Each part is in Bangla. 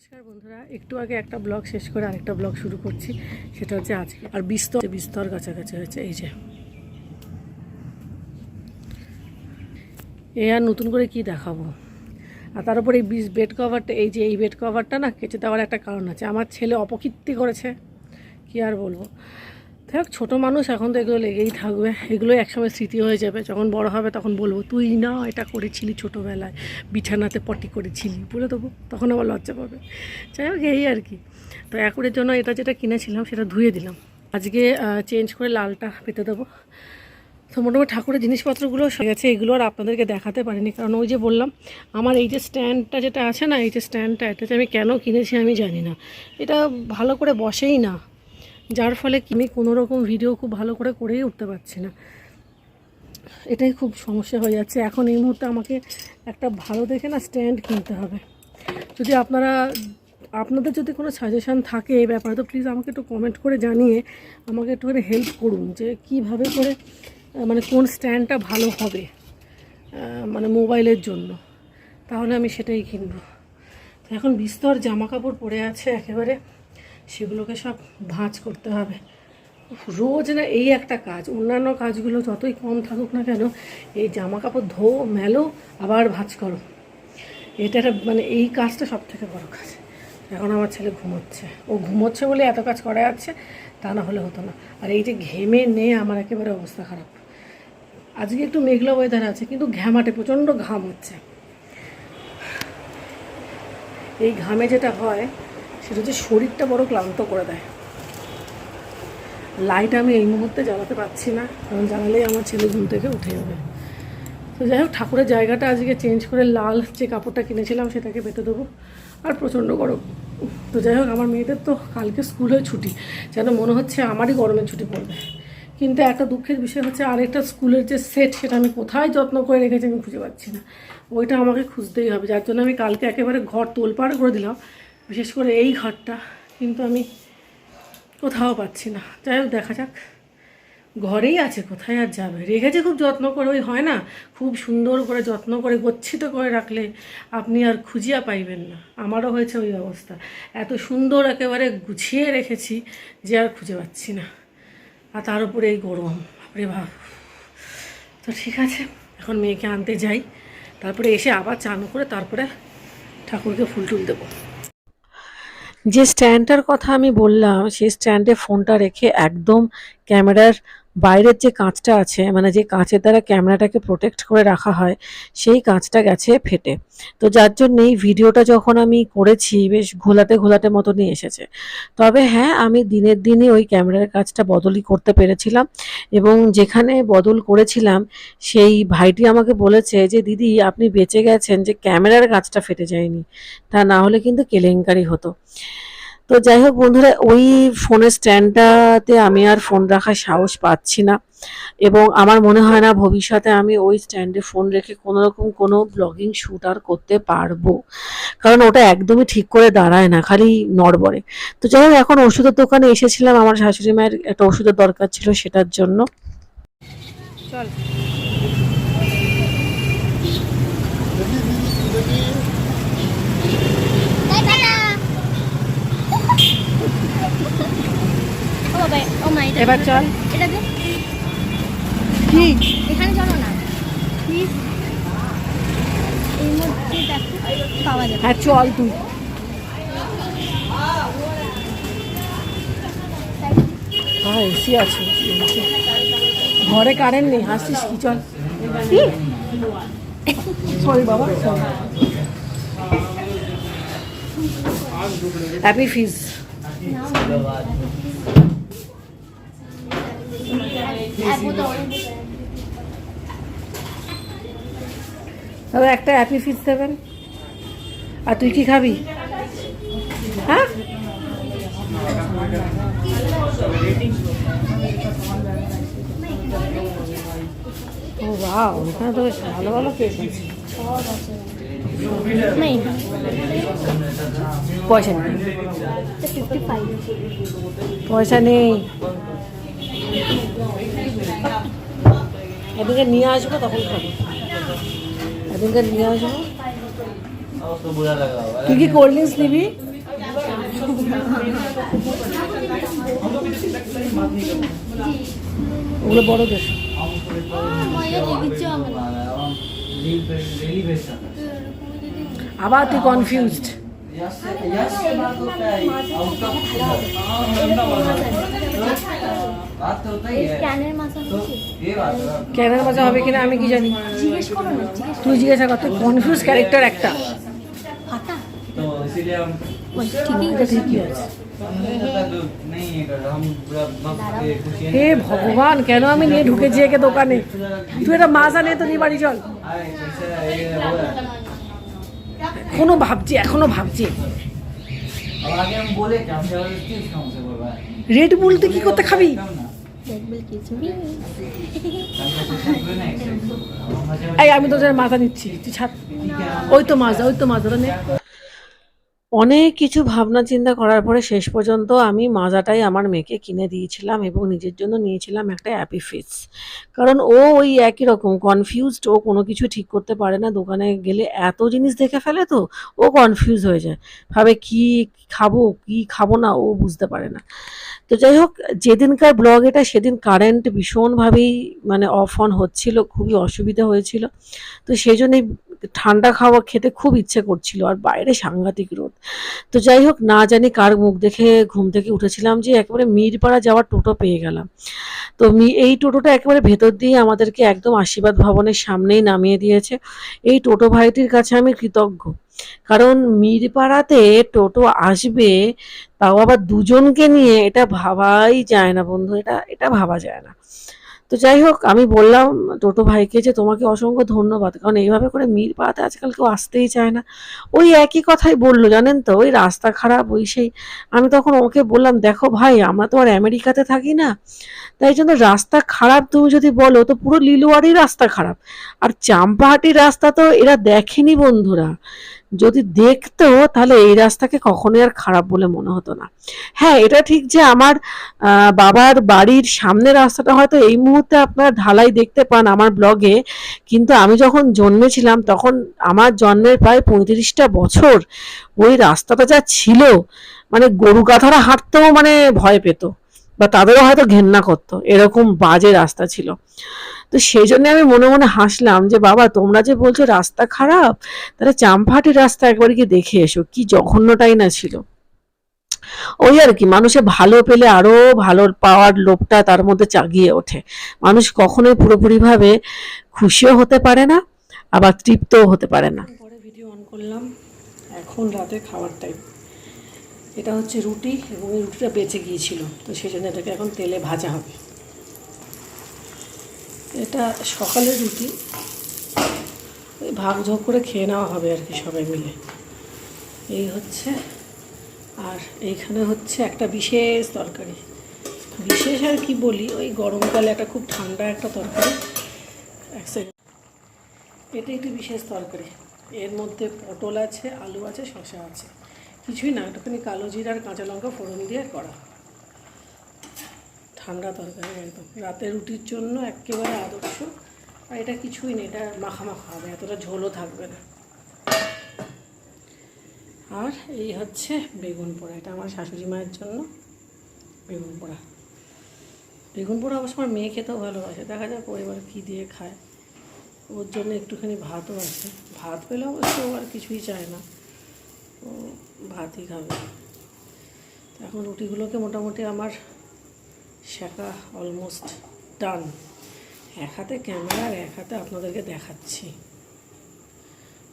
নমস্কার বন্ধুরা, একটু আগে একটা ব্লগ শেষ করে আরেকটা ব্লগ শুরু করছি, সেটা হচ্ছে আজকে আর বিস্তর বিস্তর কাছাকাছি হয়েছে, এই যে। এ আর নতুন করে কি দেখাবো? আর তার উপর এই বেড কভারটা এই যে এই বেড কভারটা না কেচে দেওয়ার একটা কারণ আছে। আমার ছেলে অপকীর্তি করেছে, কি আর বলব? দেখ, ছোটো মানুষ এখন তো এগুলো লেগেই থাকবে। এগুলো একসময় স্মৃতি হয়ে যাবে। যখন বড় হবে তখন বলব, তুই না, এটা করেছিলি ছোটোবেলায়। বিছানাতে পটি করেছিলি। বলে দেবো। তখন আবার লজ্জা পাবে। যাই হোক, এই আর কি। তো একরের জন্য এটা যেটা কিনেছিলাম, সেটা ধুয়ে দিলাম। আজকে চেঞ্জ করে লালটা পেতে দেবো। তো মোটামুটি ঠাকুরের জিনিসপত্রগুলো হয়ে গেছে। এগুলো আর আপনাদেরকে দেখাতে পারিনি। কারণ ওই যে বললাম, আমার এই যে স্ট্যান্ডটা যেটা আছে না, এই যে স্ট্যান্ডটা, এটাতে আমি কেন কিনেছি আমি জানি না। এটা ভালো করে বসেই না। যার ফলে আমি কোনো রকম ভিডিও খুব ভালো করে করেই উঠতে পারছি না। এটাই খুব সমস্যা হয়ে যাচ্ছে। এখন এই মুহূর্তে আমাকে একটা ভালো দেখে না স্ট্যান্ড কিনতে হবে। যদি আপনারা, আপনাদের যদি কোনো সাজেশান থাকে এই ব্যাপারে, তো প্লিজ আমাকে একটু কমেন্ট করে জানিয়ে আমাকে একটুখানি হেল্প করুন যে কীভাবে করে মানে কোন স্ট্যান্ডটা ভালো হবে মানে মোবাইলের জন্য। তাহলে আমি সেটাই কিনবো। এখন বিস্তর জামা কাপড় পরে আছে একেবারে। সেগুলোকে সব ভাঁজ করতে হবে। রোজ না এই একটা কাজ, অন্যান্য কাজগুলো যতই কম থাকুক না কেন, এই জামা কাপড় ধো মেলো, আবার ভাঁজ করো। এটা মানে এই কাজটা সব থেকে বড় কাজ। এখন আমার ছেলে ঘুমোচ্ছে। ও ঘুমোচ্ছে বলে এত কাজ করা যাচ্ছে, তা না হলে হতো না। আর এই যে ঘেমে নে আমার একেবারে অবস্থা খারাপ। আজকে একটু মেঘলা ওয়েদার আছে, কিন্তু ঘ্যামাটে প্রচণ্ড ঘাম হচ্ছে। এই ঘামে যেটা হয় সেটা হচ্ছে শরীরটা বড় ক্লান্ত করে দেয়। লাইট আমি এই মুহূর্তে জ্বালাতে পারছি না, কারণ জ্বালালেই আমার ছেলে ঘুম থেকে উঠে যাবে। তো যাই হোক, ঠাকুরের জায়গাটা আজকে চেঞ্জ করে লাল যে কাপড়টা কিনেছিলাম সেটাকে পেতে দেবো, আর প্রচণ্ড গরম। তো যাই হোক, আমার মেয়েদের তো কালকে স্কুলে ছুটি, যেন মনে হচ্ছে আমারই গরমের ছুটি পড়বে। কিন্তু একটা দুঃখের বিষয় হচ্ছে, আরেকটা স্কুলের যে সেট সেটা আমি কোথায় যত্ন করে রেখেছি আমি খুঁজে পাচ্ছি না। ওইটা আমাকে খুঁজতেই হবে, যার জন্য আমি কালকে একেবারে ঘর তোলপাড় করে দিলাম বিশেষ করে এই ঘরটা কিন্তু আমি কোথাও পাচ্ছি না। যাই হোক, দেখা যাক। ঘরেই আছে, কোথায় আর যাবে? রেখেছে খুব যত্ন করে, ওই হয় না। খুব সুন্দর করে যত্ন করে, গচ্ছিত করে রাখলে আপনি আর খুঁজিয়া পাইবেন না। আমারও হয়েছে ওই অবস্থা। এত সুন্দর একেবারে গুছিয়ে রেখেছি যে আর খুঁজে পাচ্ছি না। আর তার উপরে এই গরম। বাপরে বাপ। তো ঠিক আছে, এখন মেয়েকে আনতে যাই। তারপরে এসে আবার চান করে তারপরে ঠাকুরকে ফুল টুল দেবো। যে স্ট্যান্ডটার কথা আমি বললাম সেই স্ট্যান্ডে ফোনটা রেখে একদম ক্যামেরার বাইরের যে কাঁচটা আছে মানে যে কাঁচের দ্বারা ক্যামেরাটাকে প্রোটেক্ট করে রাখা হয়, সেই কাঁচটা গেছে ফেটে। তো যার জন্যেই ভিডিওটা যখন আমি করেছি, বেশ ঘোলাটে ঘোলাটে মতনই এসেছে। তবে হ্যাঁ আমি দিনের দিনই ওই ক্যামেরার কাজটা বদলই করতে পেরেছিলাম এবং যেখানে বদল করেছিলাম, সেই ভাইটি আমাকে বলেছে যে, দিদি, আপনি বেঁচে গেছেন যে ক্যামেরার কাজটা ফেটে যায়নি। তা না হলে কিন্তু কেলেঙ্কারি হতো। তো যাই হোক বন্ধুরা, ওই ফোনের স্ট্যান্ডটাতে আমি আর ফোন রাখার সাহস পাচ্ছি না। এবং আমার মনে হয় না ভবিষ্যতে আমি ওই স্ট্যান্ডে ফোন রেখে কোনো রকম কোনো ব্লগিং শ্যুট আর করতে পারব। কারণ ওটা একদমই ঠিক করে দাঁড়ায় না, খালি নড়বড়ে। তো যাই হোক এখন ওষুধের দোকানে এসেছিলাম। আমার শাশুড়ি মায়ের একটা ওষুধের দরকার ছিল সেটার জন্য। চল। বাবা ও মা এটা এবার চল। এটা দে কি? এখানে চলো না। প্লিজ এই মধ্যে দেখো পাওয়া যাবে। হ্যাঁ চল তুই। হ্যাঁ এসি আছে। ঘরে কারেন্ট নেই হাসিস কি? চল। সরি বাবা হ্যাপি ফিজ দাদা একটা হ্যাপি ফিজ দেবেন আর তুই কি খাবি হ্যাঁ ও বাহ ওখানে তো বেশ ভালো ভালো কেক আছে नहीं পয়সা নেই फिफ्टी फाइव পয়সা নেই এদিকে নিয়ে আসব, তখন খাব। এদিকে নিয়ে আসব। তুই কি কোল্ড ড্রিঙ্কস নিবি? ওগুলো বড় দেশ। আবার তুই কনফিউজড আমি জানি তুই জিজ্ঞাসা ক্যারেক্টার একটা হে ভগবান কেন আমি নিয়ে ঢুকেছি একে দোকানে? তুই এটা মাছ আনে তো নিয়ে বাড়ি চল এখনও ভাবছি এখনও ভাবছি। রেড বুল তুই কি করতে খাবি? এই আমি তোদের মাথা নিচ্ছি। তুই ছাড়। ওই তো মাজা ওই তো মাজা নে। অনেক কিছু ভাবনা চিন্তা করার পরে শেষ পর্যন্ত আমি মাজাটাই আমার মেয়েকে কিনে দিয়েছিলাম এবং নিজের জন্য নিয়েছিলাম একটা অ্যাপি ফিস কারণ ও ওই একই রকম কনফিউজড ও কোনো কিছু ঠিক করতে পারে না। দোকানে গেলে এত জিনিস দেখে ফেলে তো, ও কনফিউজ হয়ে যায়। ভাবে কি খাব কি খাব না, ও বুঝতে পারে না। তো যাই হোক, যেদিনকার ব্লগ এটা, সেদিন কারেন্ট ভীষণভাবেই মানে অফ অন হচ্ছিল, খুবই অসুবিধা হয়েছিল। তো সেই জন্যই ঠান্ডা খাওয়া খেতে খুব ইচ্ছে করছিল আর বাইরে সাংঘাতিক রোদ। তো যাই হোক, না জানি কার মুখ দেখে ঘুম থেকে উঠেছিলাম যে একেবারে মিরপাড়া যাওয়ার টোটো পেয়ে গেলাম। তো এই টোটোটা একেবারে ভেতর দিয়ে আমাদেরকে একদম আশীর্বাদ ভবনের সামনেই নামিয়ে দিয়েছে। এই টোটো ভাইটির কাছে আমি কৃতজ্ঞ। কারণ মিরপাড়াতে টোটো আসবে, তাও আবার দুজনকে নিয়ে, এটা ভাবাই যায় না বন্ধু, এটা এটা ভাবা যায় না। তো যাই হোক, আমি বললাম টোটো ভাইকে যে তোমাকে অসংখ্য ধন্যবাদ, কারণ এইভাবে করে মির পাড়াতে আজকাল কেউ আসতেই চায় না। ওই একই কথাই বলল, জানেন তো, ওই রাস্তা খারাপ, ওই সেই। আমি তখন ওকে বললাম, দেখো ভাই, আমরা তো আর আমেরিকাতে থাকি না। তাই জন্য রাস্তা খারাপ তুমি যদি বলো, তো পুরো লিলুয়ারি রাস্তা খারাপ। আর চাম্পাহাটির রাস্তা তো এরা দেখেনি বন্ধুরা। যদি দেখতো তাহলে এই রাস্তাকে কখনোই আর খারাপ বলে মনে হতো না। হ্যাঁ এটা ঠিক যে আমার বাবার বাড়ির সামনের রাস্তাটা হয়তো এই মুহূর্তে আপনারা ঢালাই দেখতে পান আমার ব্লগে, কিন্তু আমি যখন জন্মেছিলাম, তখন আমার জন্মের প্রায় পঁয়ত্রিশটা বছর ওই রাস্তাটা যা ছিল মানে গরু গাধারা হাঁটতেও মানে ভয় পেত, বা তাদেরও হয়তো ঘেন্না করতো, এরকম বাজে রাস্তা ছিল। তো সেই জন্য আমি মনে মনে হাসলাম যে, বাবা, তোমরা যে বলছো রাস্তা খারাপ, তাহলে চাম্পাহাটির রাস্তা একবার গিয়ে দেখে এসো, কি জঘন্যটাই না ছিল? ওই আর কি, মানুষে ভালো পেলে আরও ভালো পাওয়ার লোভটা তার মধ্যে চাগিয়ে ওঠে। মানুষ কখনোই পুরোপুরিভাবে খুশিও হতে পারে না, আবার তৃপ্তও হতে পারে না। পরে ভিডিও অন করলাম। এখন রাতে খাওয়ার টাইম এটা হচ্ছে রুটি এবং এই রুটিটা বেঁচে গিয়েছিল। তো সেই জন্য এটাকে এখন তেলে ভাজা হবে। এটা সকালের রুটি। ওই ভাগযোগ করে খেয়ে নেওয়া হবে আর কি সবাই মিলে। এই হচ্ছে, আর এইখানে হচ্ছে একটা বিশেষ তরকারি। বিশেষ আর কি বলি, ওই গরমকালে একটা খুব ঠান্ডা একটা তরকারি। এক সেকেন্ড এটা একটি বিশেষ তরকারি। এর মধ্যে পটল আছে, আলু আছে, শসা আছে। কিছুই না, একটুখানি কালো জিরার কাঁচা লঙ্কা ফোড়ন দিয়ে করা। ঠান্ডা তরকারি একদম। রাতে রুটির জন্য একেবারে আদর্শ। আর এটা কিছুই নেই, এটা মাখা মাখা হবে, এতটা ঝোলও থাকবে না। আর এই হচ্ছে বেগুন পোড়া, এটা আমার শাশুড়ি মায়ের জন্য বেগুন পোড়া। বেগুন পোড়া অবশ্য আমার মেয়ে খেতেও ভালোবাসে, দেখা যাক ও এবার কী দিয়ে খায়। ওর জন্য একটুখানি ভাতও আছে। ভাত পেলে অবশ্য ও আর কিছুই চায় না। ও ভাতই খাবে। এখন রুটিগুলোকে মোটামুটি আমার শেখা অলমোস্ট ডান এক হাতে ক্যামেরা আর এক হাতে আপনাদেরকে দেখাচ্ছি।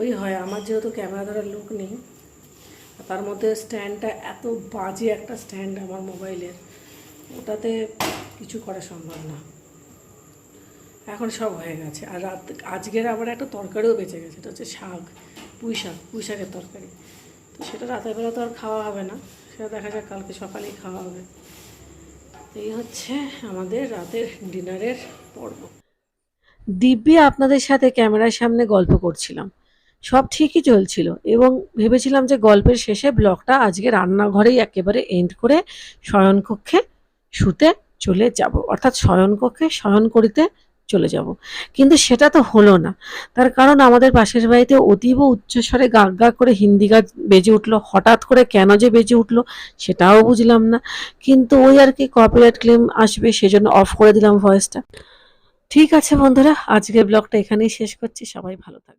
ওই হয়, আমার যেহেতু ক্যামেরা ধরার লোক নেই তার মধ্যে স্ট্যান্ডটা এত বাজে একটা স্ট্যান্ড আমার মোবাইলের ওটাতে কিছু করা সম্ভব না। এখন সব হয়ে গেছে। আর রাত, আজকের আবার একটা তরকারিও বেঁচে গেছে, এটা হচ্ছে শাক, পুঁই শাক, পুঁই শাকের তরকারি। তো সেটা রাতের বেলা তো আর খাওয়া হবে না, সেটা দেখা যাক কালকে সকালেই খাওয়া হবে। এই হচ্ছে আমাদের রাতের ডিনারের পর্ব। দিব্যি আপনাদের সাথে ক্যামেরার সামনে গল্প করছিলাম। সব ঠিকই চলছিল এবং ভেবেছিলাম যে গল্পের শেষে ব্লগটা আজকে রান্নাঘরেই একেবারে এন্ড করে শয়নকক্ষে শুতে চলে যাব। অর্থাৎ শয়নকক্ষে শয়ন করিতে চলে যাব। কিন্তু সেটা তো হলো না। তার কারণ আমাদের পাশের বাড়িতে অতীব উচ্চস্বরে গাগ গা করে হিন্দি গান বেজে উঠল। হঠাৎ করে কেন যে বেজে উঠল সেটাও বুঝলাম না। কিন্তু ওই আর কি কপিরাইট ক্লেম আসবে সেজন্য অফ করে দিলাম ভয়েসটা ঠিক আছে বন্ধুরা, আজকের ব্লগটা এখানেই শেষ করছি। সবাই ভালো থাকবে